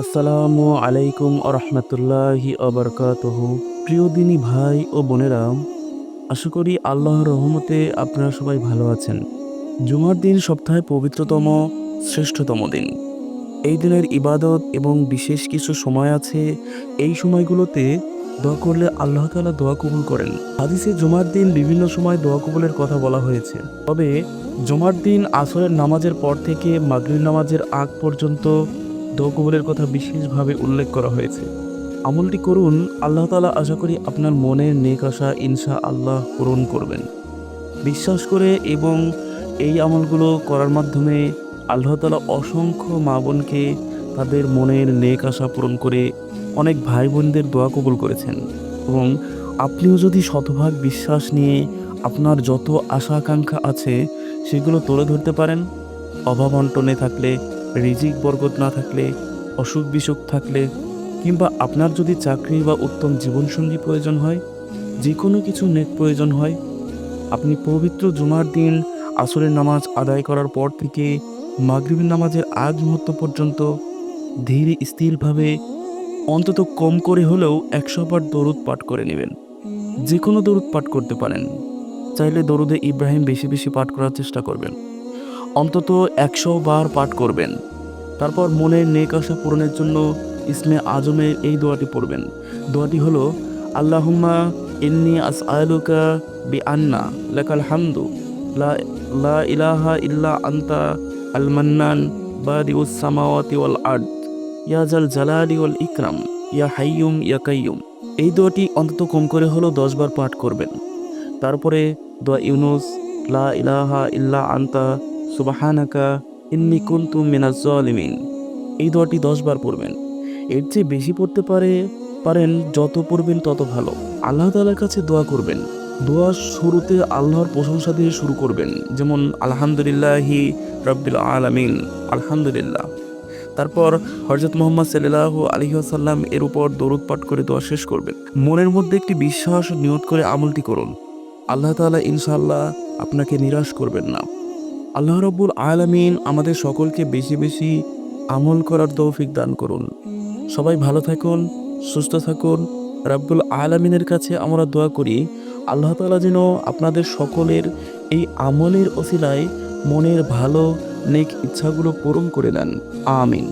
আসসালামু আলাইকুম আরহামতুল্লাহি আবরকাতহ প্রিয় দিনী ভাই ও বোনেরা, আশা করি আল্লাহর রহমতে আপনারা সবাই ভালো আছেন। জুমার দিন সপ্তাহে পবিত্রতম, শ্রেষ্ঠতম দিন। এই দিনের ইবাদত এবং বিশেষ কিছু সময় আছে, এই সময়গুলোতে দোয়া করলে আল্লাহ তাআলা দোয়া কবুল করেন। হাদিসে জুমার দিন বিভিন্ন সময় দোয়া কবুলের কথা বলা হয়েছে। তবে জুমার দিন আসরের নামাজের পর থেকে মাগরিব নামাজের আগ পর্যন্ত দোয়া কবুলের কথা বিশেষভাবে উল্লেখ করা হয়েছে। আমলটি করুন, আল্লাহ তাআলা আশা করি আপনার মনের নেক আশা ইনশা আল্লাহ পূরণ করবেন। বিশ্বাস করে এবং এই আমলগুলো করার মাধ্যমে আল্লাহ তাআলা অসংখ্য মা বোনকে তাদের মনের নেক আশা পূরণ করে অনেক ভাই বোনদের দোয়া কবুল করেছেন। এবং আপনিও যদি শতভাগ বিশ্বাস নিয়ে আপনার যত আশা আকাঙ্ক্ষা আছে, সেগুলো তুলে ধরতে পারেন। অভাব অন্টনে থাকলে রিজিক বরকত না থাকলে, অসুখ বিসুখ থাকলে, কিংবা আপনার যদি চাকরি বা উত্তম জীবনসঙ্গী প্রয়োজন হয় যে কোনো কিছু নেক প্রয়োজন হয়, আপনি পবিত্র জুমার দিন আসরের নামাজ আদায় করার পর থেকে মাগরিবের নামাজের আগ মুহূর্ত পর্যন্ত ধীরে, স্থিরভাবে, অন্তত কম করে হলেও একশো বার দরুদ পাঠ করে নেবেন। যে কোনো দরুদ পাঠ করতে পারেন। চাইলে দরুদে ইব্রাহিম বেশি বেশি পাঠ করার চেষ্টা করবেন। অন্তত একশো বার পাঠ করবেন। তারপর মনের নেক আশা পূরণের জন্য ইসমে আজমে এই দোয়াটি পড়বেন। দোয়াটি হলো, আল্লাহুম্মা ইন্নি আস আলুকা বি আন্না লেকাল হামদু, লা ইলাহা ইল্লা আন্তা আল মান্নান বাদিউস সামাওয়াতি ওয়াল আর্দ, ইয়া জাল জালালি ওয়াল ইকরাম, ইয়া হাইয়ুম, ইয়া কাইয়ুম। এই দোয়াটি অন্তত কম করে হলো দশবার পাঠ করবেন। তারপরে দোয়া ইউনুস, লা ইলাহা ইল্লা আন্তা সুবাহানাকা ইন্নি কুনতু মিনাজ জালিমিন। এই দোয়াটি দশবার পড়বেন। এর চেয়ে বেশি পড়তে পারে, পারেন যত পড়বেন তত ভালো। আল্লাহ তাআলার কাছে দোয়া করবেন। দোয়া শুরুতে আল্লাহর প্রশংসা দিয়ে শুরু করবেন। যেমন, আলহামদুলিল্লাহি রব্বিল আলামিন, আলহামদুলিল্লাহ। তারপর হজরত মোহাম্মদ সাল্লাহ আলহিহাসাল্লাম এর উপর দরুদ পাঠ করে দোয়া শেষ করবেন। মনের মধ্যে একটি বিশ্বাস নিয়ত করে আমলটি করুন। আল্লাহ তাআলা ইনশাল্লাহ আপনাকে নিরাশ করবেন না। আল্লাহ রব্বুল আলামিন আমাদের সকলকে বেশি বেশি আমল করার তৌফিক দান করুন। সবাই ভালো থাকুন, সুস্থ থাকুন। রাব্বুল আলামিনের কাছে আমরা দোয়া করি, আল্লাহ তালা যেন আপনাদের সকলের এই আমলের অসিলায় মনের ভালো, নেক ইচ্ছাগুলো পূরণ করে দেন। আমিন।